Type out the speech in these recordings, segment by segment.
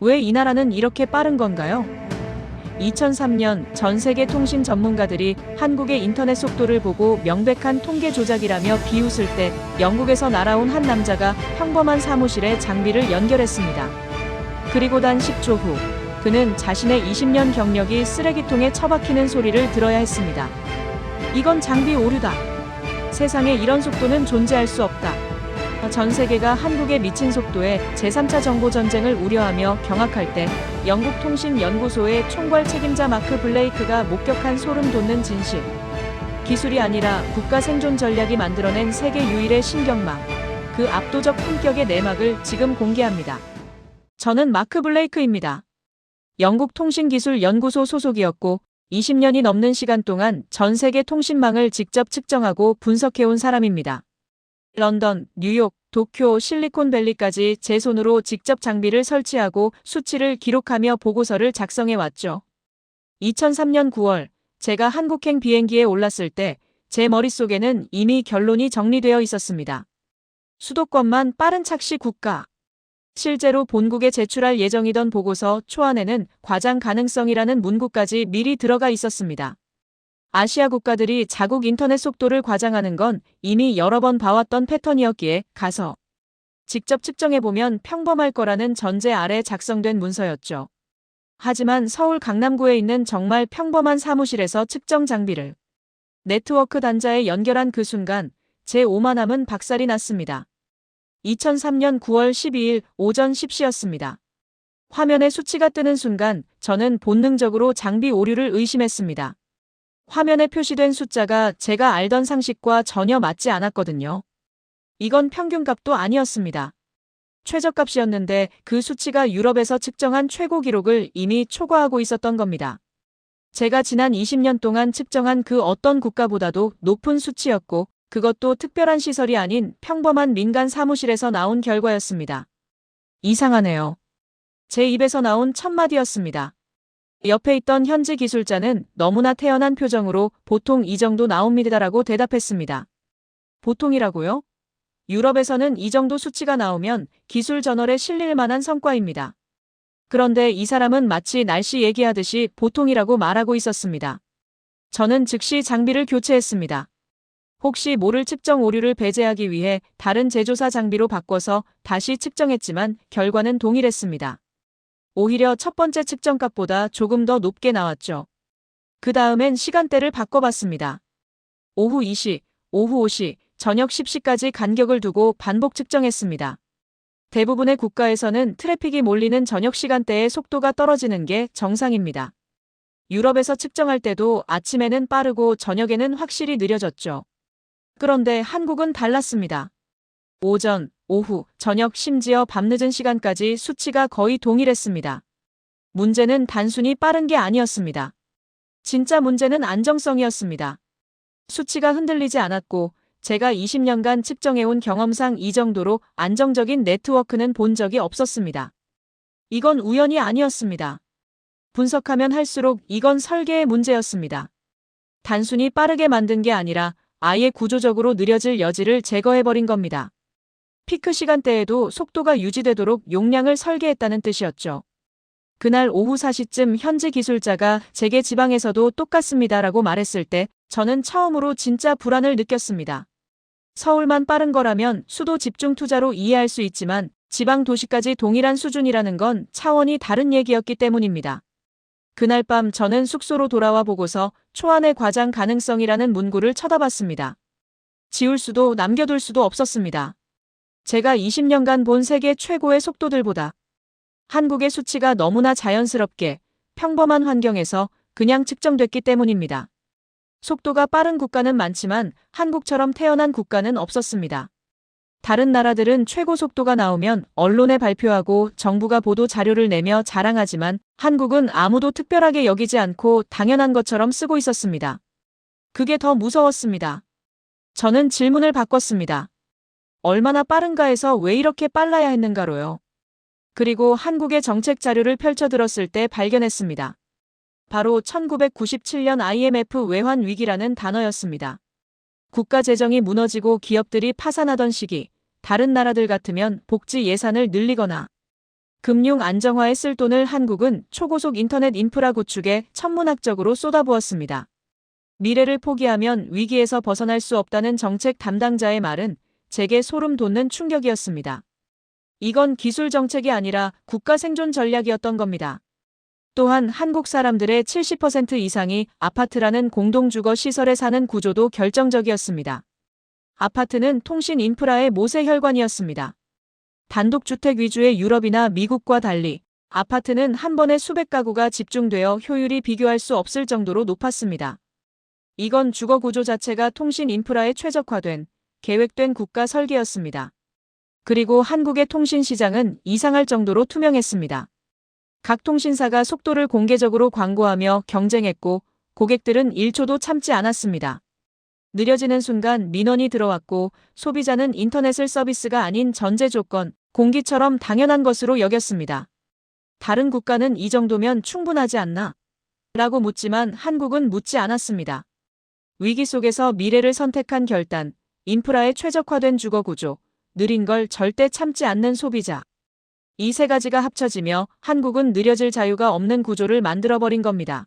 왜 이 나라는 이렇게 빠른 건가요? 2003년 전 세계 통신 전문가들이 한국의 인터넷 속도를 보고 명백한 통계 조작이라며 비웃을 때 영국에서 날아온 한 남자가 평범한 사무실에 장비를 연결했습니다. 그리고 단 10초 후 그는 자신의 20년 경력이 쓰레기통에 처박히는 소리를 들어야 했습니다. 이건 장비 오류다. 세상에 이런 속도는 존재할 수 없다. 전 세계가 한국의 미친 속도에 제3차 정보 전쟁을 우려하며 경악할 때 영국 통신 연구소의 총괄 책임자 마크 블레이크가 목격한 소름 돋는 진실. 기술이 아니라 국가 생존 전략이 만들어낸 세계 유일의 신경망. 그 압도적 품격의 내막을 지금 공개합니다. 저는 마크 블레이크입니다. 영국 통신기술연구소 소속이었고 20년이 넘는 시간 동안 전 세계 통신망을 직접 측정하고 분석해온 사람입니다. 런던, 뉴욕, 도쿄, 실리콘밸리까지 제 손으로 직접 장비를 설치하고 수치를 기록하며 보고서를 작성해 왔죠. 2003년 9월 제가 한국행 비행기에 올랐을 때 제 머릿속에는 이미 결론이 정리되어 있었습니다. 수도권만 빠른 착시 국가. 실제로 본국에 제출할 예정이던 보고서 초안에는 과장 가능성이라는 문구까지 미리 들어가 있었습니다. 아시아 국가들이 자국 인터넷 속도를 과장하는 건 이미 여러 번 봐왔던 패턴이었기에 가서 직접 측정해보면 평범할 거라는 전제 아래 작성된 문서였죠. 하지만 서울 강남구에 있는 정말 평범한 사무실에서 측정 장비를 네트워크 단자에 연결한 그 순간 제 오만함은 박살이 났습니다. 2003년 9월 12일 오전 10시였습니다. 화면에 수치가 뜨는 순간 저는 본능적으로 장비 오류를 의심했습니다. 화면에 표시된 숫자가 제가 알던 상식과 전혀 맞지 않았거든요. 이건 평균값도 아니었습니다. 최저값이었는데 그 수치가 유럽에서 측정한 최고 기록을 이미 초과하고 있었던 겁니다. 제가 지난 20년 동안 측정한 그 어떤 국가보다도 높은 수치였고 그것도 특별한 시설이 아닌 평범한 민간 사무실에서 나온 결과였습니다. 이상하네요. 제 입에서 나온 첫마디였습니다. 옆에 있던 현지 기술자는 너무나 태연한 표정으로 보통 이 정도 나옵니다라고 대답했습니다. 보통이라고요? 유럽에서는 이 정도 수치가 나오면 기술 저널에 실릴 만한 성과입니다. 그런데 이 사람은 마치 날씨 얘기하듯이 보통이라고 말하고 있었습니다. 저는 즉시 장비를 교체했습니다. 혹시 모를 측정 오류를 배제하기 위해 다른 제조사 장비로 바꿔서 다시 측정했지만 결과는 동일했습니다. 오히려 첫 번째 측정값보다 조금 더 높게 나왔죠. 그 다음엔 시간대를 바꿔봤습니다. 오후 2시, 오후 5시, 저녁 10시까지 간격을 두고 반복 측정했습니다. 대부분의 국가에서는 트래픽이 몰리는 저녁 시간대에 속도가 떨어지는 게 정상입니다. 유럽에서 측정할 때도 아침에는 빠르고 저녁에는 확실히 느려졌죠. 그런데 한국은 달랐습니다. 오전, 오후, 저녁 심지어 밤늦은 시간까지 수치가 거의 동일했습니다. 문제는 단순히 빠른 게 아니었습니다. 진짜 문제는 안정성이었습니다. 수치가 흔들리지 않았고 제가 20년간 측정해온 경험상 이 정도로 안정적인 네트워크는 본 적이 없었습니다. 이건 우연이 아니었습니다. 분석하면 할수록 이건 설계의 문제였습니다. 단순히 빠르게 만든 게 아니라 아예 구조적으로 느려질 여지를 제거해버린 겁니다. 피크 시간대에도 속도가 유지되도록 용량을 설계했다는 뜻이었죠. 그날 오후 4시쯤 현지 기술자가 제게 지방에서도 똑같습니다라고 말했을 때 저는 처음으로 진짜 불안을 느꼈습니다. 서울만 빠른 거라면 수도 집중 투자로 이해할 수 있지만 지방 도시까지 동일한 수준이라는 건 차원이 다른 얘기였기 때문입니다. 그날 밤 저는 숙소로 돌아와 보고서 초안의 과장 가능성이라는 문구를 쳐다봤습니다. 지울 수도 남겨둘 수도 없었습니다. 제가 20년간 본 세계 최고의 속도들보다 한국의 수치가 너무나 자연스럽게 평범한 환경에서 그냥 측정됐기 때문입니다. 속도가 빠른 국가는 많지만 한국처럼 태어난 국가는 없었습니다. 다른 나라들은 최고 속도가 나오면 언론에 발표하고 정부가 보도 자료를 내며 자랑하지만 한국은 아무도 특별하게 여기지 않고 당연한 것처럼 쓰고 있었습니다. 그게 더 무서웠습니다. 저는 질문을 바꿨습니다. 얼마나 빠른가에서 왜 이렇게 빨라야 했는가로요. 그리고 한국의 정책 자료를 펼쳐들었을 때 발견했습니다. 바로 1997년 IMF 외환 위기라는 단어였습니다. 국가 재정이 무너지고 기업들이 파산하던 시기, 다른 나라들 같으면 복지 예산을 늘리거나 금융 안정화에 쓸 돈을 한국은 초고속 인터넷 인프라 구축에 천문학적으로 쏟아부었습니다. 미래를 포기하면 위기에서 벗어날 수 없다는 정책 담당자의 말은 제게 소름 돋는 충격이었습니다. 이건 기술 정책이 아니라 국가 생존 전략이었던 겁니다. 또한 한국 사람들의 70% 이상이 아파트라는 공동주거 시설에 사는 구조도 결정적이었습니다. 아파트는 통신 인프라의 모세혈관이었습니다. 단독주택 위주의 유럽이나 미국과 달리 아파트는 한 번에 수백 가구가 집중되어 효율이 비교할 수 없을 정도로 높았습니다. 이건 주거 구조 자체가 통신 인프라에 최적화된 계획된 국가 설계였습니다. 그리고 한국의 통신 시장은 이상할 정도로 투명했습니다. 각 통신사가 속도를 공개적으로 광고하며 경쟁했고 고객들은 1초도 참지 않았습니다. 느려지는 순간 민원이 들어왔고 소비자는 인터넷을 서비스가 아닌 전제 조건, 공기처럼 당연한 것으로 여겼습니다. 다른 국가는 이 정도면 충분하지 않나? 라고 묻지만 한국은 묻지 않았습니다. 위기 속에서 미래를 선택한 결단, 인프라에 최적화된 주거 구조, 느린 걸 절대 참지 않는 소비자. 이 세 가지가 합쳐지며 한국은 느려질 자유가 없는 구조를 만들어버린 겁니다.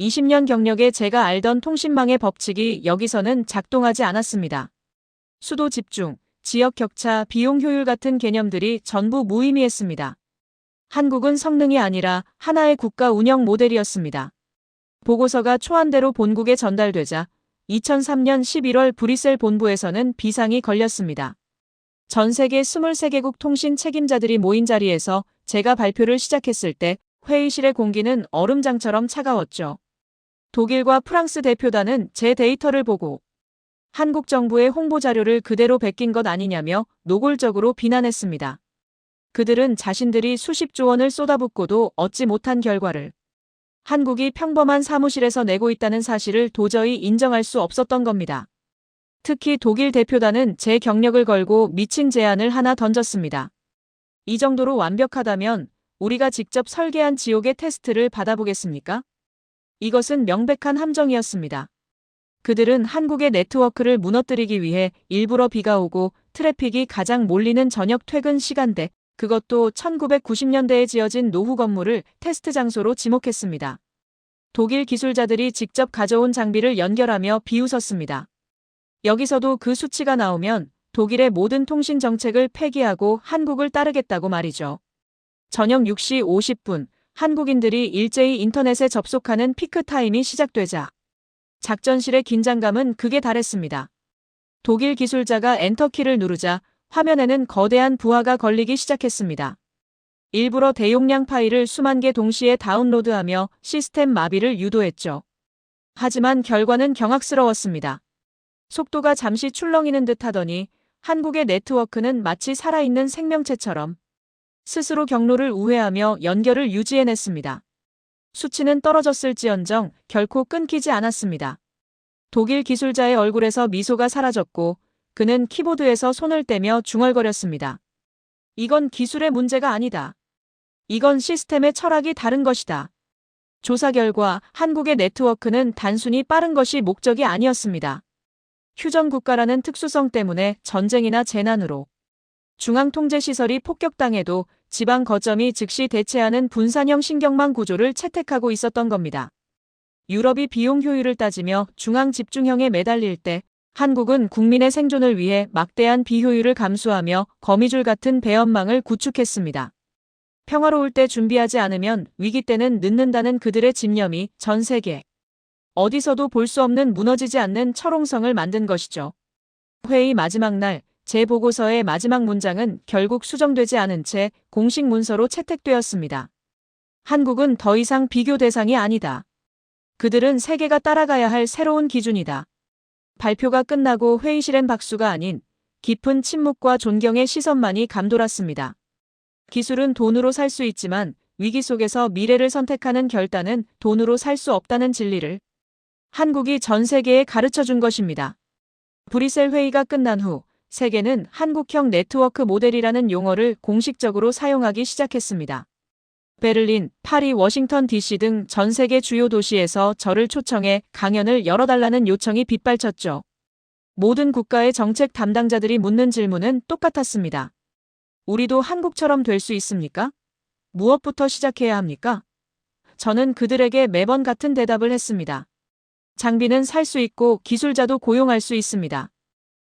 20년 경력에 제가 알던 통신망의 법칙이 여기서는 작동하지 않았습니다. 수도 집중, 지역 격차, 비용 효율 같은 개념들이 전부 무의미했습니다. 한국은 성능이 아니라 하나의 국가 운영 모델이었습니다. 보고서가 초안대로 본국에 전달되자 2003년 11월 브뤼셀 본부에서는 비상이 걸렸습니다. 전 세계 23개국 통신 책임자들이 모인 자리에서 제가 발표를 시작했을 때 회의실의 공기는 얼음장처럼 차가웠죠. 독일과 프랑스 대표단은 제 데이터를 보고 한국 정부의 홍보 자료를 그대로 베낀 것 아니냐며 노골적으로 비난했습니다. 그들은 자신들이 수십조 원을 쏟아붓고도 얻지 못한 결과를 한국이 평범한 사무실에서 내고 있다는 사실을 도저히 인정할 수 없었던 겁니다. 특히 독일 대표단은 제 경력을 걸고 미친 제안을 하나 던졌습니다. 이 정도로 완벽하다면 우리가 직접 설계한 지옥의 테스트를 받아보겠습니까? 이것은 명백한 함정이었습니다. 그들은 한국의 네트워크를 무너뜨리기 위해 일부러 비가 오고 트래픽이 가장 몰리는 저녁 퇴근 시간대, 그것도 1990년대에 지어진 노후 건물을 테스트 장소로 지목했습니다. 독일 기술자들이 직접 가져온 장비를 연결하며 비웃었습니다. 여기서도 그 수치가 나오면 독일의 모든 통신 정책을 폐기하고 한국을 따르겠다고 말이죠. 저녁 6시 50분, 한국인들이 일제히 인터넷에 접속하는 피크 타임이 시작되자 작전실의 긴장감은 극에 달했습니다. 독일 기술자가 엔터키를 누르자 화면에는 거대한 부하가 걸리기 시작했습니다. 일부러 대용량 파일을 수만 개 동시에 다운로드하며 시스템 마비를 유도했죠. 하지만 결과는 경악스러웠습니다. 속도가 잠시 출렁이는 듯 하더니 한국의 네트워크는 마치 살아있는 생명체처럼 스스로 경로를 우회하며 연결을 유지해냈습니다. 수치는 떨어졌을지언정 결코 끊기지 않았습니다. 독일 기술자의 얼굴에서 미소가 사라졌고 그는 키보드에서 손을 떼며 중얼거렸습니다. 이건 기술의 문제가 아니다. 이건 시스템의 철학이 다른 것이다. 조사 결과 한국의 네트워크는 단순히 빠른 것이 목적이 아니었습니다. 휴전 국가라는 특수성 때문에 전쟁이나 재난으로 중앙통제시설이 폭격당해도 지방 거점이 즉시 대체하는 분산형 신경망 구조를 채택하고 있었던 겁니다. 유럽이 비용 효율을 따지며 중앙 집중형에 매달릴 때 한국은 국민의 생존을 위해 막대한 비효율을 감수하며 거미줄 같은 배연망을 구축했습니다. 평화로울 때 준비하지 않으면 위기 때는 늦는다는 그들의 집념이 전 세계 어디서도 볼 수 없는 무너지지 않는 철옹성을 만든 것이죠. 회의 마지막 날제 보고서의 마지막 문장은 결국 수정되지 않은 채 공식 문서로 채택되었습니다. 한국은 더 이상 비교 대상이 아니다. 그들은 세계가 따라가야 할 새로운 기준이다. 발표가 끝나고 회의실엔 박수가 아닌 깊은 침묵과 존경의 시선만이 감돌았습니다. 기술은 돈으로 살 수 있지만 위기 속에서 미래를 선택하는 결단은 돈으로 살 수 없다는 진리를 한국이 전 세계에 가르쳐 준 것입니다. 브뤼셀 회의가 끝난 후 세계는 한국형 네트워크 모델이라는 용어를 공식적으로 사용하기 시작했습니다. 베를린, 파리, 워싱턴 DC 등 전 세계 주요 도시에서 저를 초청해 강연을 열어달라는 요청이 빗발쳤죠. 모든 국가의 정책 담당자들이 묻는 질문은 똑같았습니다. 우리도 한국처럼 될 수 있습니까? 무엇부터 시작해야 합니까? 저는 그들에게 매번 같은 대답을 했습니다. 장비는 살 수 있고 기술자도 고용할 수 있습니다.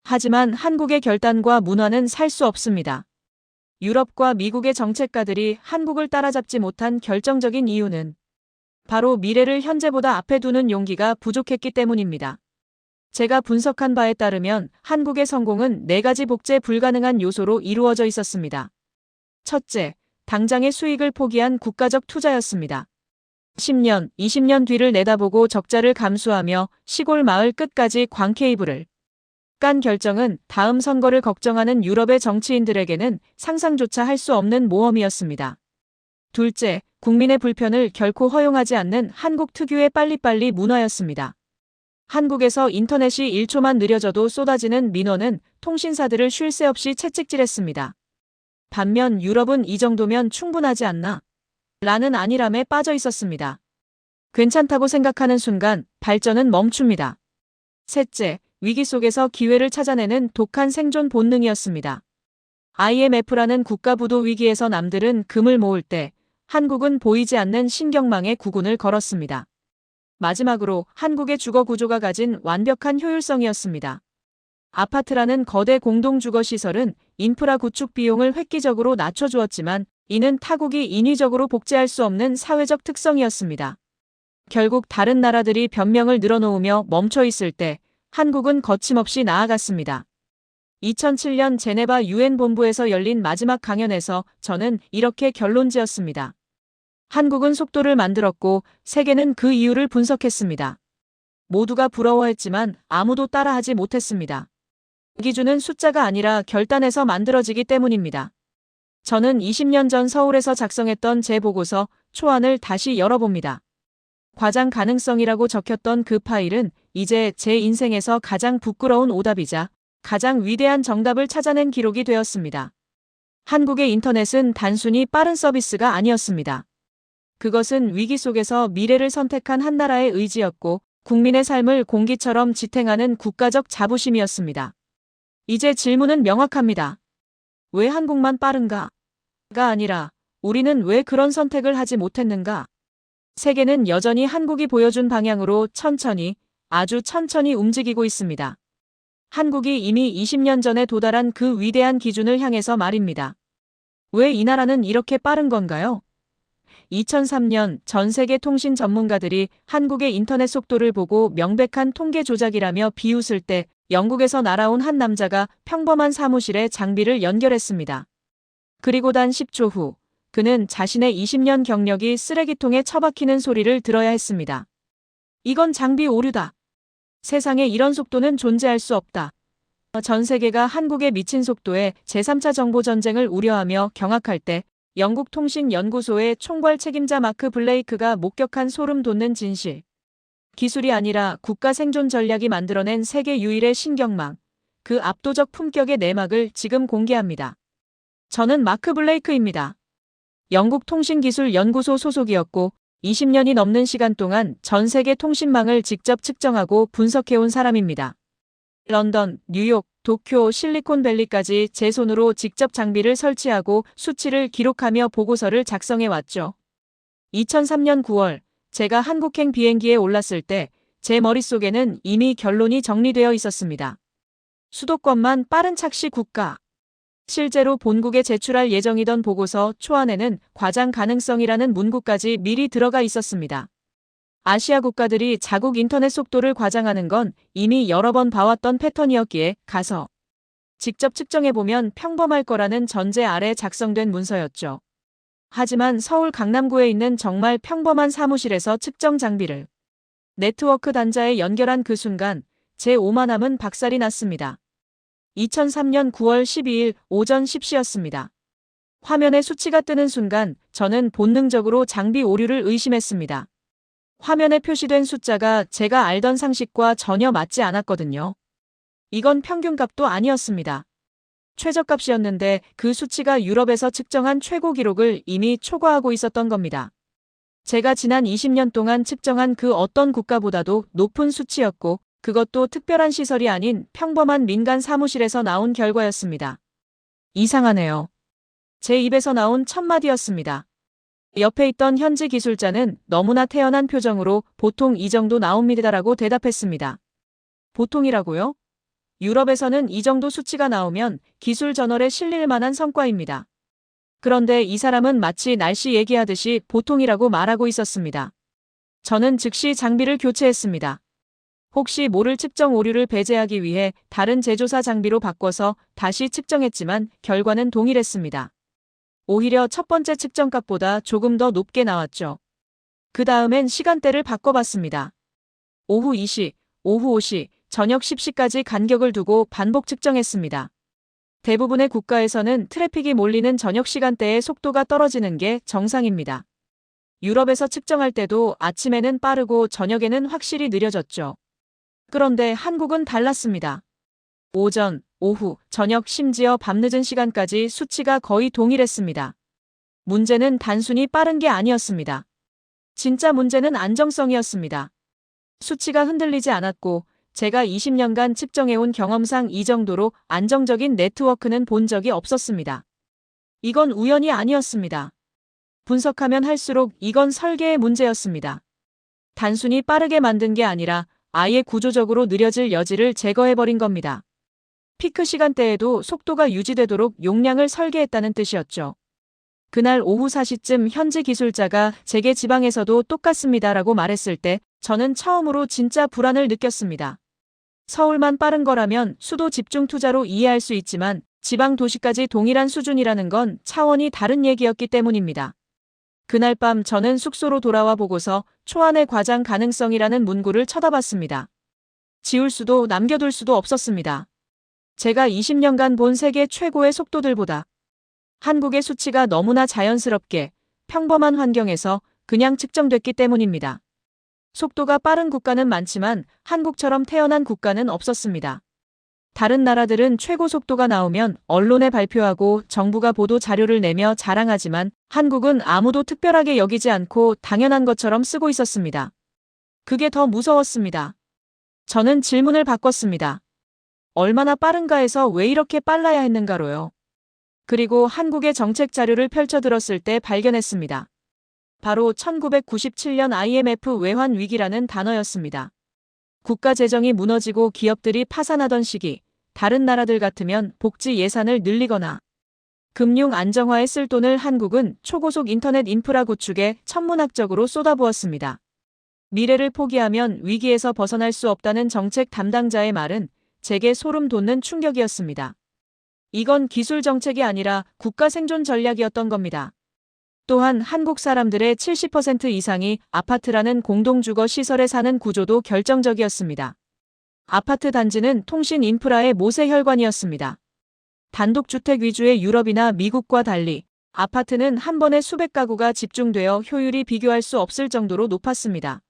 하지만 한국의 결단과 문화는 살 수 없습니다. 유럽과 미국의 정책가들이 한국을 따라잡지 못한 결정적인 이유는 바로 미래를 현재보다 앞에 두는 용기가 부족했기 때문입니다. 제가 분석한 바에 따르면 한국의 성공은 네 가지 복제 불가능한 요소로 이루어져 있었습니다. 첫째, 당장의 수익을 포기한 국가적 투자였습니다. 10년, 20년 뒤를 내다보고 적자를 감수하며 시골 마을 끝까지 광 케이블을 깐 결정은 다음 선거를 걱정하는 유럽의 정치인들에게는 상상조차 할 수 없는 모험이었습니다. 둘째, 국민의 불편을 결코 허용하지 않는 한국 특유의 빨리빨리 문화였습니다. 한국에서 인터넷이 1초만 느려져도 쏟아지는 민원은 통신사들을 쉴 새 없이 채찍질했습니다. 반면 유럽은 이 정도면 충분하지 않나? 라는 안일함에 빠져 있었습니다. 괜찮다고 생각하는 순간 발전은 멈춥니다. 셋째, 위기 속에서 기회를 찾아내는 독한 생존 본능이었습니다. IMF라는 국가부도 위기에서 남들은 금을 모을 때 한국은 보이지 않는 신경망에 구군을 걸었습니다. 마지막으로 한국의 주거 구조가 가진 완벽한 효율성이었습니다. 아파트라는 거대 공동주거 시설은 인프라 구축 비용을 획기적으로 낮춰주었지만 이는 타국이 인위적으로 복제할 수 없는 사회적 특성이었습니다. 결국 다른 나라들이 변명을 늘어놓으며 멈춰 있을 때 한국은 거침없이 나아갔습니다. 2007년 제네바 유엔 본부에서 열린 마지막 강연에서 저는 이렇게 결론지었습니다. 한국은 속도를 만들었고 세계는 그 이유를 분석했습니다. 모두가 부러워했지만 아무도 따라하지 못했습니다. 기준은 숫자가 아니라 결단에서 만들어지기 때문입니다. 저는 20년 전 서울에서 작성했던 제 보고서 초안을 다시 열어봅니다. 과장 가능성이라고 적혔던 그 파일은 이제 제 인생에서 가장 부끄러운 오답이자 가장 위대한 정답을 찾아낸 기록이 되었습니다. 한국의 인터넷은 단순히 빠른 서비스가 아니었습니다. 그것은 위기 속에서 미래를 선택한 한 나라의 의지였고 국민의 삶을 공기처럼 지탱하는 국가적 자부심이었습니다. 이제 질문은 명확합니다. 왜 한국만 빠른가? 가 아니라 우리는 왜 그런 선택을 하지 못했는가? 세계는 여전히 한국이 보여준 방향으로 천천히, 아주 천천히 움직이고 있습니다. 한국이 이미 20년 전에 도달한 그 위대한 기준을 향해서 말입니다. 왜 이 나라는 이렇게 빠른 건가요? 2003년 전 세계 통신 전문가들이 한국의 인터넷 속도를 보고 명백한 통계 조작이라며 비웃을 때 영국에서 날아온 한 남자가 평범한 사무실에 장비를 연결했습니다. 그리고 단 10초 후 그는 자신의 20년 경력이 쓰레기통에 처박히는 소리를 들어야 했습니다. 이건 장비 오류다. 세상에 이런 속도는 존재할 수 없다. 전 세계가 한국의 미친 속도에 제3차 정보 전쟁을 우려하며 경악할 때 영국 통신연구소의 총괄 책임자 마크 블레이크가 목격한 소름 돋는 진실. 기술이 아니라 국가 생존 전략이 만들어낸 세계 유일의 신경망. 그 압도적 품격의 내막을 지금 공개합니다. 저는 마크 블레이크입니다. 영국 통신기술연구소 소속이었고 20년이 넘는 시간 동안 전 세계 통신망을 직접 측정하고 분석해온 사람입니다. 런던, 뉴욕, 도쿄, 실리콘밸리까지 제 손으로 직접 장비를 설치하고 수치를 기록하며 보고서를 작성해 왔죠. 2003년 9월 제가 한국행 비행기에 올랐을 때 제 머릿속에는 이미 결론이 정리되어 있었습니다. 수도권만 빠른 착시 국가. 실제로 본국에 제출할 예정이던 보고서 초안에는 과장 가능성이라는 문구까지 미리 들어가 있었습니다. 아시아 국가들이 자국 인터넷 속도를 과장하는 건 이미 여러 번 봐왔던 패턴이었기에 가서 직접 측정해보면 평범할 거라는 전제 아래 작성된 문서였죠. 하지만 서울 강남구에 있는 정말 평범한 사무실에서 측정 장비를 네트워크 단자에 연결한 그 순간 제 오만함은 박살이 났습니다. 2003년 9월 12일 오전 10시였습니다. 화면에 수치가 뜨는 순간 저는 본능적으로 장비 오류를 의심했습니다. 화면에 표시된 숫자가 제가 알던 상식과 전혀 맞지 않았거든요. 이건 평균값도 아니었습니다. 최저값이었는데 그 수치가 유럽에서 측정한 최고 기록을 이미 초과하고 있었던 겁니다. 제가 지난 20년 동안 측정한 그 어떤 국가보다도 높은 수치였고 그것도 특별한 시설이 아닌 평범한 민간 사무실에서 나온 결과였습니다. 이상하네요. 제 입에서 나온 첫 마디였습니다. 옆에 있던 현지 기술자는 너무나 태연한 표정으로 보통 이 정도 나옵니다라고 대답했습니다. 보통이라고요? 유럽에서는 이 정도 수치가 나오면 기술 저널에 실릴 만한 성과입니다. 그런데 이 사람은 마치 날씨 얘기하듯이 보통이라고 말하고 있었습니다. 저는 즉시 장비를 교체했습니다. 혹시 모를 측정 오류를 배제하기 위해 다른 제조사 장비로 바꿔서 다시 측정했지만 결과는 동일했습니다. 오히려 첫 번째 측정값보다 조금 더 높게 나왔죠. 그 다음엔 시간대를 바꿔봤습니다. 오후 2시, 오후 5시, 저녁 10시까지 간격을 두고 반복 측정했습니다. 대부분의 국가에서는 트래픽이 몰리는 저녁 시간대에 속도가 떨어지는 게 정상입니다. 유럽에서 측정할 때도 아침에는 빠르고 저녁에는 확실히 느려졌죠. 그런데 한국은 달랐습니다. 오전, 오후, 저녁 심지어 밤늦은 시간까지 수치가 거의 동일했습니다. 문제는 단순히 빠른 게 아니었습니다. 진짜 문제는 안정성이었습니다. 수치가 흔들리지 않았고 제가 20년간 측정해온 경험상 이 정도로 안정적인 네트워크는 본 적이 없었습니다. 이건 우연이 아니었습니다. 분석하면 할수록 이건 설계의 문제였습니다. 단순히 빠르게 만든 게 아니라 아예 구조적으로 느려질 여지를 제거해버린 겁니다. 피크 시간대에도 속도가 유지되도록 용량을 설계했다는 뜻이었죠. 그날 오후 4시쯤 현지 기술자가 제게 지방에서도 똑같습니다라고 말했을 때 저는 처음으로 진짜 불안을 느꼈습니다. 서울만 빠른 거라면 수도 집중 투자로 이해할 수 있지만 지방 도시까지 동일한 수준이라는 건 차원이 다른 얘기였기 때문입니다. 그날 밤 저는 숙소로 돌아와 보고서 초안의 과장 가능성이라는 문구를 쳐다봤습니다. 지울 수도 남겨둘 수도 없었습니다. 제가 20년간 본 세계 최고의 속도들보다 한국의 수치가 너무나 자연스럽게 평범한 환경에서 그냥 측정됐기 때문입니다. 속도가 빠른 국가는 많지만 한국처럼 태어난 국가는 없었습니다. 다른 나라들은 최고 속도가 나오면 언론에 발표하고 정부가 보도 자료를 내며 자랑하지만 한국은 아무도 특별하게 여기지 않고 당연한 것처럼 쓰고 있었습니다. 그게 더 무서웠습니다. 저는 질문을 바꿨습니다. 얼마나 빠른가에서 왜 이렇게 빨라야 했는가로요. 그리고 한국의 정책 자료를 펼쳐들었을 때 발견했습니다. 바로 1997년 IMF 외환 위기라는 단어였습니다. 국가 재정이 무너지고 기업들이 파산하던 시기, 다른 나라들 같으면 복지 예산을 늘리거나 금융 안정화에 쓸 돈을 한국은 초고속 인터넷 인프라 구축에 천문학적으로 쏟아부었습니다. 미래를 포기하면 위기에서 벗어날 수 없다는 정책 담당자의 말은 제게 소름 돋는 충격이었습니다. 이건 기술 정책이 아니라 국가 생존 전략이었던 겁니다. 또한 한국 사람들의 70% 이상이 아파트라는 공동주거 시설에 사는 구조도 결정적이었습니다. 아파트 단지는 통신 인프라의 모세혈관이었습니다. 단독주택 위주의 유럽이나 미국과 달리 아파트는 한 번에 수백 가구가 집중되어 효율이 비교할 수 없을 정도로 높았습니다.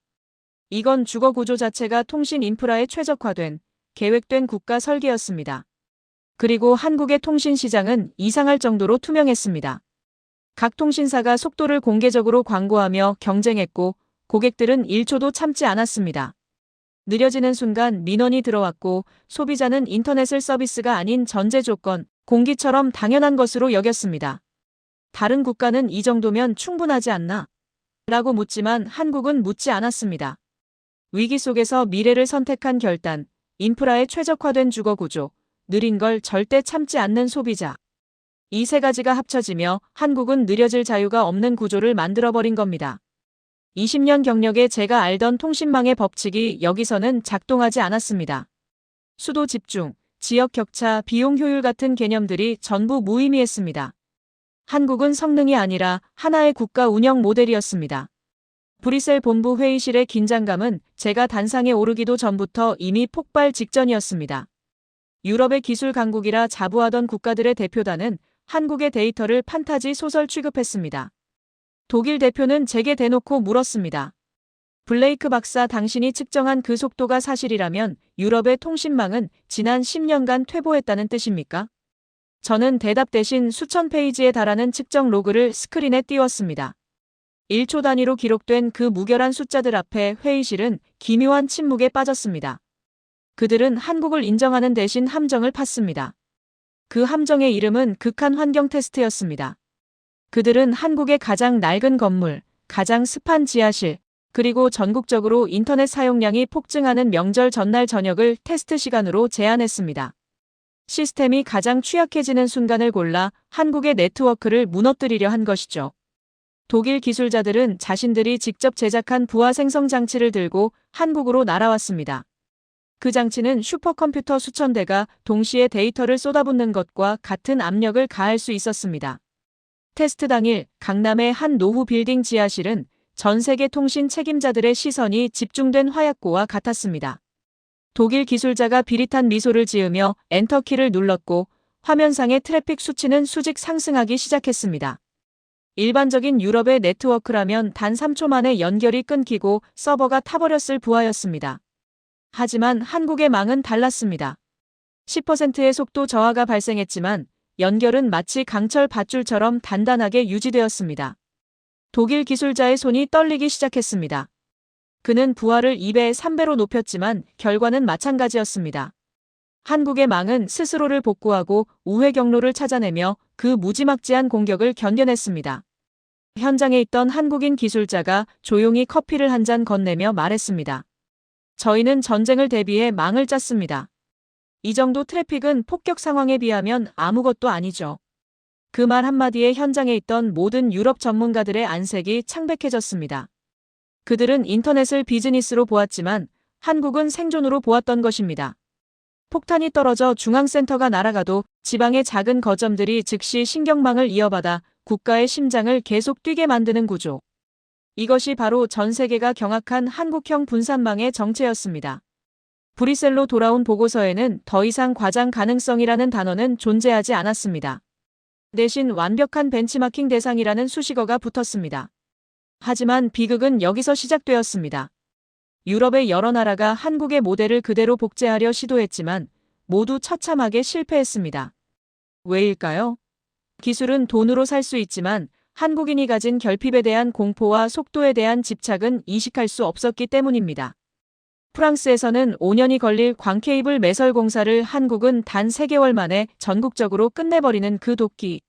이건 주거 구조 자체가 통신 인프라에 최적화된 계획된 국가 설계였습니다. 그리고 한국의 통신 시장은 이상할 정도로 투명했습니다. 각 통신사가 속도를 공개적으로 광고하며 경쟁했고 고객들은 1초도 참지 않았습니다. 느려지는 순간 민원이 들어왔고 소비자는 인터넷을 서비스가 아닌 전제 조건, 공기처럼 당연한 것으로 여겼습니다. 다른 국가는 이 정도면 충분하지 않나? 라고 묻지만 한국은 묻지 않았습니다. 위기 속에서 미래를 선택한 결단, 인프라에 최적화된 주거 구조, 느린 걸 절대 참지 않는 소비자. 이 세 가지가 합쳐지며 한국은 느려질 자유가 없는 구조를 만들어버린 겁니다. 20년 경력에 제가 알던 통신망의 법칙이 여기서는 작동하지 않았습니다. 수도 집중, 지역 격차, 비용 효율 같은 개념들이 전부 무의미했습니다. 한국은 성능이 아니라 하나의 국가 운영 모델이었습니다. 브리셀 본부 회의실의 긴장감은 제가 단상에 오르기도 전부터 이미 폭발 직전이었습니다. 유럽의 기술 강국이라 자부하던 국가들의 대표단은 한국의 데이터를 판타지 소설 취급했습니다. 독일 대표는 제게 대놓고 물었습니다. 블레이크 박사 당신이 측정한 그 속도가 사실이라면 유럽의 통신망은 지난 10년간 퇴보했다는 뜻입니까? 저는 대답 대신 수천 페이지에 달하는 측정 로그를 스크린에 띄웠습니다. 1초 단위로 기록된 그 무결한 숫자들 앞에 회의실은 기묘한 침묵에 빠졌습니다. 그들은 한국을 인정하는 대신 함정을 팠습니다. 그 함정의 이름은 극한 환경 테스트였습니다. 그들은 한국의 가장 낡은 건물, 가장 습한 지하실, 그리고 전국적으로 인터넷 사용량이 폭증하는 명절 전날 저녁을 테스트 시간으로 제안했습니다. 시스템이 가장 취약해지는 순간을 골라 한국의 네트워크를 무너뜨리려 한 것이죠. 독일 기술자들은 자신들이 직접 제작한 부하 생성 장치를 들고 한국으로 날아왔습니다. 그 장치는 슈퍼컴퓨터 수천 대가 동시에 데이터를 쏟아붓는 것과 같은 압력을 가할 수 있었습니다. 테스트 당일 강남의 한 노후 빌딩 지하실은 전 세계 통신 책임자들의 시선이 집중된 화약고와 같았습니다. 독일 기술자가 비릿한 미소를 지으며 엔터키를 눌렀고 화면상의 트래픽 수치는 수직 상승하기 시작했습니다. 일반적인 유럽의 네트워크라면 단 3초 만에 연결이 끊기고 서버가 타버렸을 부하였습니다. 하지만 한국의 망은 달랐습니다. 10%의 속도 저하가 발생했지만 연결은 마치 강철 밧줄처럼 단단하게 유지되었습니다. 독일 기술자의 손이 떨리기 시작했습니다. 그는 부하를 2배, 3배로 높였지만 결과는 마찬가지였습니다. 한국의 망은 스스로를 복구하고 우회 경로를 찾아내며 그 무지막지한 공격을 견뎌냈습니다. 현장에 있던 한국인 기술자가 조용히 커피를 한 잔 건네며 말했습니다. 저희는 전쟁을 대비해 망을 짰습니다. 이 정도 트래픽은 폭격 상황에 비하면 아무것도 아니죠. 그 말 한마디에 현장에 있던 모든 유럽 전문가들의 안색이 창백해졌습니다. 그들은 인터넷을 비즈니스로 보았지만 한국은 생존으로 보았던 것입니다. 폭탄이 떨어져 중앙센터가 날아가도 지방의 작은 거점들이 즉시 신경망을 이어받아 국가의 심장을 계속 뛰게 만드는 구조. 이것이 바로 전 세계가 경악한 한국형 분산망의 정체였습니다. 브리셀로 돌아온 보고서에는 더 이상 과장 가능성이라는 단어는 존재하지 않았습니다. 대신 완벽한 벤치마킹 대상이라는 수식어가 붙었습니다. 하지만 비극은 여기서 시작되었습니다. 유럽의 여러 나라가 한국의 모델을 그대로 복제하려 시도했지만 모두 처참하게 실패했습니다. 왜일까요? 기술은 돈으로 살 수 있지만 한국인이 가진 결핍에 대한 공포와 속도에 대한 집착은 이식할 수 없었기 때문입니다. 프랑스에서는 5년이 걸릴 광케이블 매설 공사를 한국은 단 3개월 만에 전국적으로 끝내버리는 그 도끼.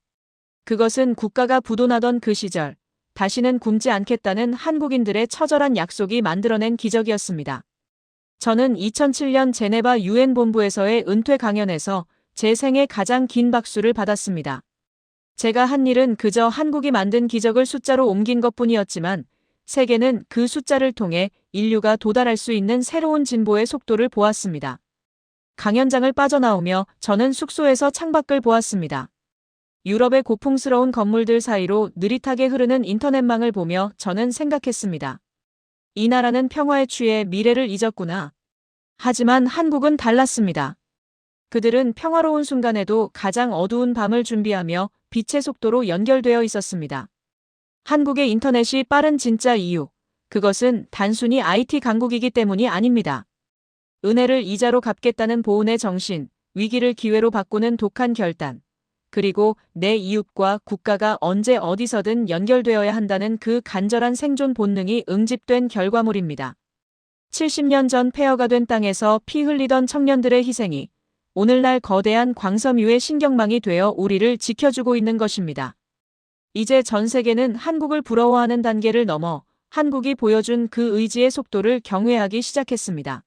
그것은 국가가 부도나던 그 시절, 다시는 굶지 않겠다는 한국인들의 처절한 약속이 만들어낸 기적이었습니다. 저는 2007년 제네바 유엔 본부에서의 은퇴 강연에서 제 생애 가장 긴 박수를 받았습니다. 제가 한 일은 그저 한국이 만든 기적을 숫자로 옮긴 것 뿐이었지만 세계는 그 숫자를 통해 인류가 도달할 수 있는 새로운 진보의 속도를 보았습니다. 강연장을 빠져나오며 저는 숙소에서 창밖을 보았습니다. 유럽의 고풍스러운 건물들 사이로 느릿하게 흐르는 인터넷망을 보며 저는 생각했습니다. 이 나라는 평화에 취해 미래를 잊었구나. 하지만 한국은 달랐습니다. 그들은 평화로운 순간에도 가장 어두운 밤을 준비하며 빛의 속도로 연결되어 있었습니다. 한국의 인터넷이 빠른 진짜 이유. 그것은 단순히 IT 강국이기 때문이 아닙니다. 은혜를 이자로 갚겠다는 보훈의 정신, 위기를 기회로 바꾸는 독한 결단, 그리고 내 이웃과 국가가 언제 어디서든 연결되어야 한다는 그 간절한 생존 본능이 응집된 결과물입니다. 70년 전 폐허가 된 땅에서 피 흘리던 청년들의 희생이 오늘날 거대한 광섬유의 신경망이 되어 우리를 지켜주고 있는 것입니다. 이제 전 세계는 한국을 부러워하는 단계를 넘어 한국이 보여준 그 의지의 속도를 경외하기 시작했습니다.